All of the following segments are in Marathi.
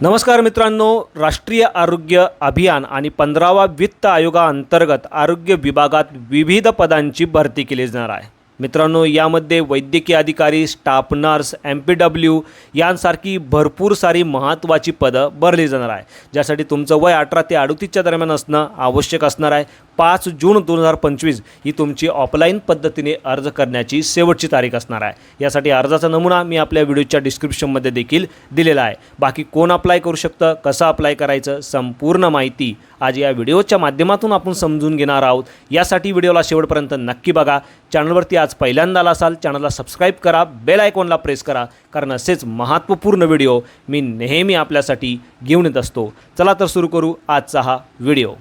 नमस्कार मित्रांनो राष्ट्रीय आरोग्य अभियान आणि पंधरावा वित्त आयोगाअंतर्गत आरोग्य विभागात विविध पदांची भरती केली जाणार आहे. मित्रांनो यामध्ये वैद्यकीय अधिकारी staff nurse M P W यांसारखी भरपूर सारी महत्त्वाची पदं भरली जाणार आहे. ज्यासाठी तुमचं वय अठरा ते अडतीसच्या दरम्यान असणं आवश्यक असणार आहे. पाच जून दोन हजार पंचवीस ही तुमची ऑफलाईन पद्धतीने अर्ज करण्याची शेवटची तारीख असणार आहे. यासाठी अर्जाचा नमुना मी आपल्या व्हिडिओच्या डिस्क्रिप्शनमध्ये देखील दिलेला आहे. बाकी कोण अप्लाय करू शकतं कसं अप्लाय करायचं संपूर्ण माहिती आज या व्हिडिओच्या माध्यमातून आपण समजून घेणार आहोत. यासाठी व्हिडिओला शेवटपर्यंत नक्की बघा. चॅनलवरती आज पहिल्यांदा आला असाल चॅनलला सबस्क्राईब करा बेल आयकॉनला प्रेस करा कारण असेच महत्त्वपूर्ण व्हिडिओ मी नेहमी आपल्यासाठी घेऊन येत असतो. चला तर सुरू करू आजचा हा व्हिडिओ.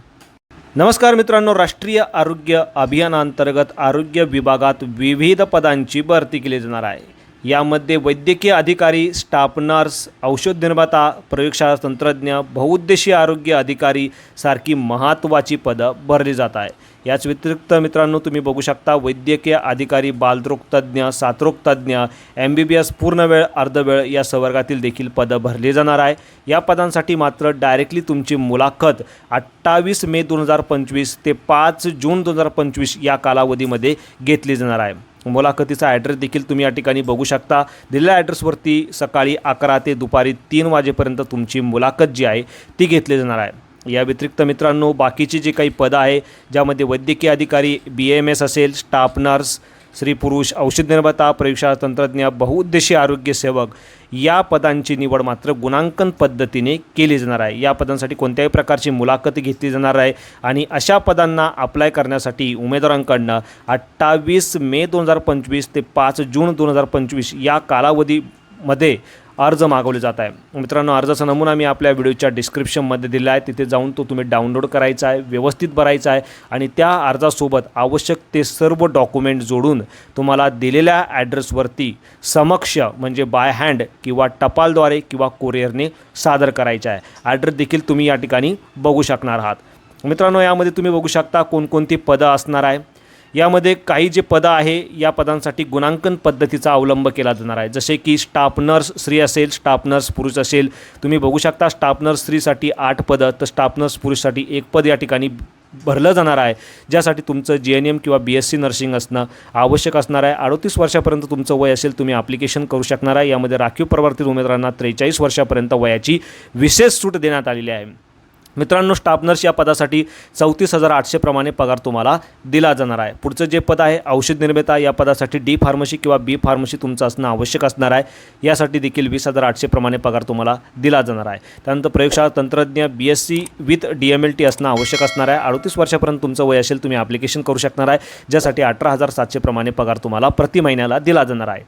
नमस्कार मित्रांनो राष्ट्रीय आरोग्य अभियानांतर्गत आरोग्य विभागात विविध पदांची भरती केली जाणार आहे. यामध्ये वैद्यकीय अधिकारी स्टाफ नर्स औषध निर्माता प्रयोगशाळा तंत्रज्ञ बहुउद्देशीय आरोग्य अधिकारी सारखी महत्त्वाची पदं भरली जात आहे याच व्यतिरिक्त मित्रांनो तुम्ही बघू शकता वैद्यकीय अधिकारी बालरोगतज्ञ सातरोगतज्ञ एम बी बी एस पूर्णवेळ अर्धवेळ या संवर्गातील देखील पदं भरली जाणार आहे या पदांसाठी मात्र डायरेक्टली तुमची मुलाखत अठ्ठावीस मे दोन हजार पंचवीस ते पाच जून दोन हजार पंचवीस या कालावधीमध्ये घेतली जाणार आहे. मुलाखतीचा ॲड्रेस देखील तुम्ही या ठिकाणी बघू शकता. दिलेल्या ॲड्रेसवरती सकाळी अकरा ते दुपारी तीन वाजेपर्यंत तुमची मुलाखत जी आहे ती घेतली जाणार आहे. या व्यतिरिक्त मित्रांनो बाकीची जी काही पदं आहे ज्यामध्ये वैद्यकीय अधिकारी बी एम एस असेल स्टाफ नर्स स्त्री पुरुष औषध निर्माता प्रयोगशाळा तंत्रज्ञ बहुउद्देशीय आरोग्य सेवक या पदांची निवड मात्र गुणांकन पद्धतीने केली जाणार आहे. या पदांसाठी कोणत्याही प्रकारची मुलाखत घेतली जाणार आहे आणि अशा पदांना अप्लाय करण्यासाठी उमेदवारांकडनं अठ्ठावीस मे दोन हजार पंचवीस ते पाच जून दोन हजार पंचवीस या कालावधीमध्ये अर्ज मागवले जात आहे. मित्रांनो अर्जाचा नमुना मी आपल्या व्हिडिओच्या डिस्क्रिप्शनमध्ये दिला आहे. तिथे जाऊन तो तुम्ही डाउनलोड करायचा आहे व्यवस्थित भरायचा आहे आणि त्या अर्जासोबत आवश्यक ते सर्व डॉक्युमेंट जोडून तुम्हाला दिलेल्या ॲड्रेसवरती समक्ष म्हणजे बाय हँड किंवा टपालद्वारे किंवा कोरिअरने सादर करायचा आहे. ॲड्रेस देखील तुम्ही या ठिकाणी बघू शकणार आहात. मित्रांनो यामध्ये तुम्ही बघू शकता कोणकोणती पदं असणार आहे. यामध्ये काही जे पदं आहे या पदांसाठी गुणांकन पद्धतीचा अवलंब केला जाणार आहे. जसे की स्टाफ नर्स स्त्री असेल स्टाफ नर्स पुरुष असेल. तुम्ही बघू शकता स्टाफ नर्स स्त्रीसाठी आठ पदं तर स्टाफ नर्स पुरुषसाठी एक पद या ठिकाणी भरलं जाणार आहे. ज्यासाठी तुमचं जी एन एम किंवा बी एस सी नर्सिंग असणं आवश्यक असणार आहे. अडतीस वर्षापर्यंत तुमचं वय असेल तुम्ही ॲप्लिकेशन करू शकणार आहे. यामध्ये राखीव प्रवर्तित उमेदवारांना त्रेचाळीस वर्षापर्यंत वयाची विशेष सूट देण्यात आलेली आहे. मित्रांनो स्टाफ नर्स या पदासाठी चौतीस हजार आठशेप्रमाणे पगार तुम्हाला दिला जाणार आहे. पुढचं जे पद आहे औषध निर्माता या पदासाठी डी फार्मसी किंवा बी फार्मसी तुमचं असणं आवश्यक असणार आहे. यासाठी देखील वीस हजार आठशेप्रमाणे पगार तुम्हाला दिला जाणार आहे. त्यानंतर प्रयोगशाळा तंत्रज्ञ B S C with D M L T असणं आवश्यक असणार आहे. अडतीस वर्षापर्यंत तुमचं वय असेल तुम्ही ॲप्लिकेशन करू शकणार आहे ज्यासाठी अठरा हजार सातशेप्रमाणे पगार तुम्हाला प्रति महिन्याला दिला जाणार आहे.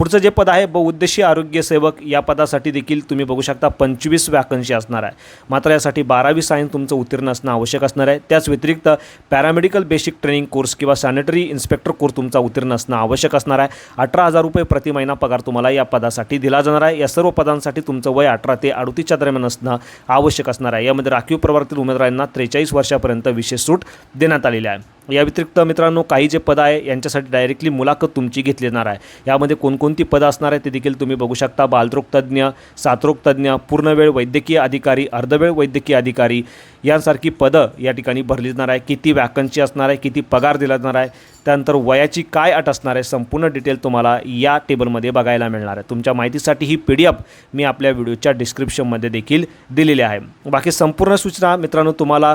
पुढचं जे पद आहे बहुउद्देशीय आरोग्य सेवक या पदासाठी देखील तुम्ही बघू शकता पंचवीस वॅकन्सी असणार आहे. मात्र यासाठी बारावी सायन्स तुमचं उत्तीर्ण असणं आवश्यक असणार आहे. त्याच व्यतिरिक्त पॅरामेडिकल बेसिक ट्रेनिंग कोर्स किंवा सॅनिटरी इन्स्पेक्टर कोर्स तुमचा उत्तीर्ण असणं आवश्यक असणार आहे. अठरा हजार रुपये प्रति महिना पगार तुम्हाला या पदासाठी दिला जाणार आहे. या सर्व पदांसाठी तुमचं वय अठरा ते अडतीसच्या दरम्यान असणं आवश्यक असणार आहे. यामध्ये राखीव प्रवर्तील उमेदवारांना त्रेचाळीस वर्षापर्यंत विशेष सूट देण्यात आलेली आहे. या व्यतिरिक्त मित्रांनो काही जे पदं आहे यांच्यासाठी डायरेक्टली मुलाखत तुमची घेतली जाणार आहे. यामध्ये कोणकोणती पदं असणार आहे ते देखील तुम्ही बघू शकता. बालरोगतज्ञ तज्ज्ञ पूर्णवेळ वैद्यकीय अधिकारी अर्धवेळ वैद्यकीय अधिकारी यांसारखी पदं या ठिकाणी भरली जाणार आहे. किती वॅकन्सी असणार आहे किती पगार दिला जाणार आहे त्यानंतर वयाची काय अट असणार आहे संपूर्ण डिटेल तुम्हाला या टेबलमध्ये बघायला मिळणार आहे. तुमच्या माहितीसाठी ही पी डी एफ मी आपल्या व्हिडिओच्या डिस्क्रिप्शनमध्ये देखील दिलेली आहे. बाकी संपूर्ण सूचना मित्रांनो तुम्हाला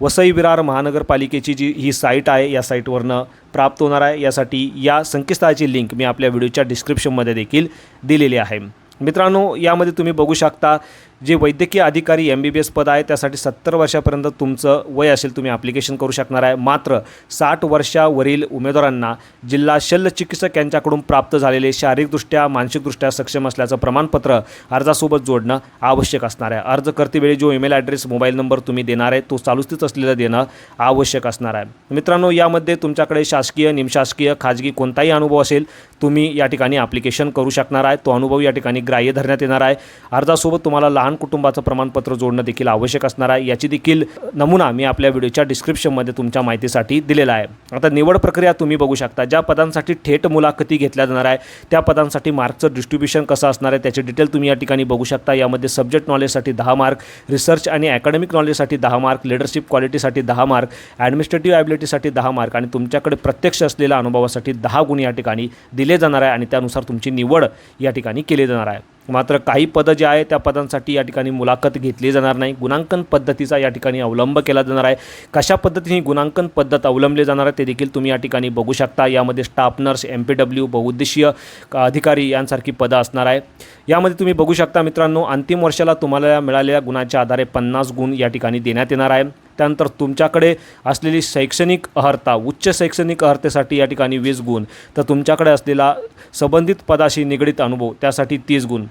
वसई विरार महानगरपालिकेची जी ही साईट आहे या साईटवरनं प्राप्त होणार आहे. यासाठी या संकेतस्थळाची लिंक मी आपल्या व्हिडिओच्या डिस्क्रिप्शनमध्ये देखील दिलेली आहे. मित्रांनो यामध्ये तुम्ही बघू शकता जे वैद्यकीय अधिकारी एम बी बी एस पद आहे त्यासाठी सत्तर वर्षापर्यंत तुमचं वय असेल तुम्ही ॲप्लिकेशन करू शकणार आहे. मात्र साठ वर्षावरील उमेदवारांना जिल्हा शल्य चिकित्सक यांच्याकडून प्राप्त झालेले शारीरिकदृष्ट्या मानसिकदृष्ट्या सक्षम असल्याचं प्रमाणपत्र अर्जासोबत जोडणं आवश्यक असणार आहे. अर्ज करतेवेळी जो ईमेल ॲड्रेस मोबाईल नंबर तुम्ही देणार आहे तो चालूस्थित असलेला देणं आवश्यक असणार आहे. मित्रांनो यामध्ये तुमच्याकडे शासकीय निमशासकीय खाजगी कोणताही अनुभव असेल तुम्ही या ठिकाणी ॲप्लिकेशन करू शकणार आहे. तो अनुभव या ठिकाणी ग्राह्य धरण्यात येणार आहे. अर्जासोबत तुम्हाला लहान लहान कुटुंबाचं प्रमाणपत्र जोडणं देखील आवश्यक असणार आहे. याची देखील नमुना मी आपल्या व्हिडिओच्या डिस्क्रिप्शनमध्ये तुमच्या माहितीसाठी दिलेला आहे. आता निवड प्रक्रिया तुम्ही बघू शकता. ज्या पदांसाठी थेट मुलाखती घेतल्या जाणार आहे त्या पदांसाठी मार्कचं डिस्ट्रीब्युशन कसं असणार आहे त्याचे डिटेल तुम्ही या ठिकाणी बघू शकता. यामध्ये सब्जेक्ट नॉलेजसाठी दहा मार्क रिसर्च आणि अकॅडमिक नॉलेजसाठी दहा मार्क लिडरशिप क्वालिटीसाठी दहा मार्क ॲडमिनिस्ट्रेटिव्ह ॲबिलिटीसाठी दहा मार्क आणि तुमच्याकडे प्रत्यक्ष असलेल्या अनुभवासाठी दहा गुण या ठिकाणी दिले जाणार आहे आणि त्यानुसार तुमची निवड या ठिकाणी केली जाणार आहे. मात्र काही पदं जे आहे त्या पदांसाठी या ठिकाणी मुलाखत घेतली जाणार नाही. गुणांकन पद्धतीचा या ठिकाणी अवलंब केला जाणार आहे. कशा पद्धतीने गुणांकन पद्धत अवलंबली जाणार आहे ते देखील तुम्ही या ठिकाणी बघू शकता. यामध्ये staff nurse M P W बहुउद्देशीय अधिकारी यांसारखी पदं असणार आहे. यामध्ये तुम्ही बघू शकता मित्रांनो अंतिम वर्षाला तुम्हाला मिळालेल्या गुणांच्या आधारे पन्नास गुण या ठिकाणी देण्यात येणार आहे. त्यानंतर तुमच्याकडे असलेली शैक्षणिक अर्हता उच्च शैक्षणिक अर्हतेसाठी या ठिकाणी वीस गुण तर तुमच्याकडे असलेला संबंधित पदाशी निगडीत अनुभव त्यासाठी तीस गुण.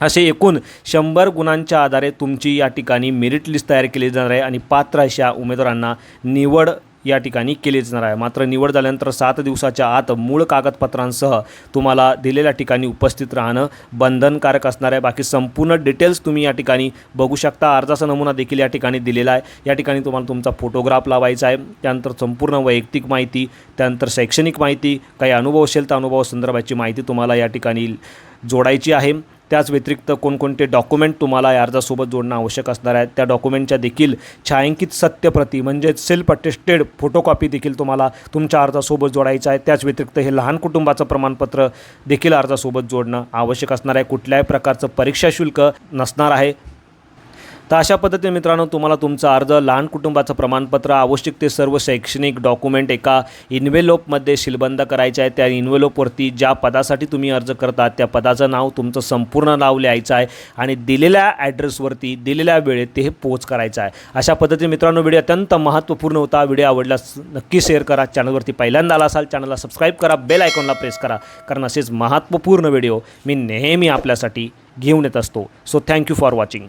असे एकूण शंभर गुणांच्या आधारे तुमची या ठिकाणी मेरिट लिस्ट तयार केली जाणार आहे आणि पात्र अशा उमेदवारांना निवड या ठिकाणी केले जाणार आहे. मात्र निवड झाल्यानंतर सात दिवसाच्या आत मूळ कागदपत्रांसह तुम्हाला दिलेल्या ठिकाणी उपस्थित राहणं बंधनकारक असणार आहे. बाकी संपूर्ण डिटेल्स तुम्ही या ठिकाणी बघू शकता. अर्जाचा नमुना देखील या ठिकाणी दिलेला आहे. या ठिकाणी तुम्हाला तुमचा फोटोग्राफ लावायचा आहे. त्यानंतर संपूर्ण वैयक्तिक माहिती त्यानंतर शैक्षणिक माहिती काही अनुभव असेल तर अनुभवासंदर्भाची माहिती तुम्हाला या ठिकाणी जोडायची आहे. त्याच व्यतिरिक्त कोणकोणते डॉक्युमेंट तुम्हाला या अर्जासोबत जोडणं आवश्यक असणार आहे त्या डॉक्युमेंटच्या देखील छायांकित सत्यप्रती म्हणजेच सेल्फ अटेस्टेड फोटोकॉपी देखील तुम्हाला तुमच्या अर्जासोबत जोडायचं आहे. त्याच व्यतिरिक्त हे लहान कुटुंबाचं प्रमाणपत्र देखील अर्जासोबत जोडणं आवश्यक असणार आहे. कुठल्याही प्रकारचं परीक्षा शुल्क नसणार आहे. तर अशा पद्धतीने मित्रांनो तुम्हाला तुमचा अर्ज लहान कुटुंबाचं प्रमाणपत्र आवश्यक ते सर्व शैक्षणिक डॉक्युमेंट एका इन्व्हेलोपमध्ये शिलबंद करायचे आहे त्या इन्व्हेलोपवरती ज्या पदासाठी तुम्ही अर्ज करता त्या पदाचं नाव तुमचं संपूर्ण नाव लिहायचं आहे आणि दिलेल्या ॲड्रेसवरती दिलेल्या वेळेत ते हे पोच करायचं आहे. अशा पद्धतीने मित्रांनो व्हिडिओ अत्यंत महत्त्वपूर्ण होता. व्हिडिओ आवडल्यास नक्की शेअर करा. चॅनलवरती पहिल्यांदा आला असाल चॅनलला सबस्क्राईब करा. बेल आयकॉनला प्रेस करा कारण असेच महत्त्वपूर्ण व्हिडिओ मी नेहमी आपल्यासाठी घेऊन येत असतो. So thank you for watching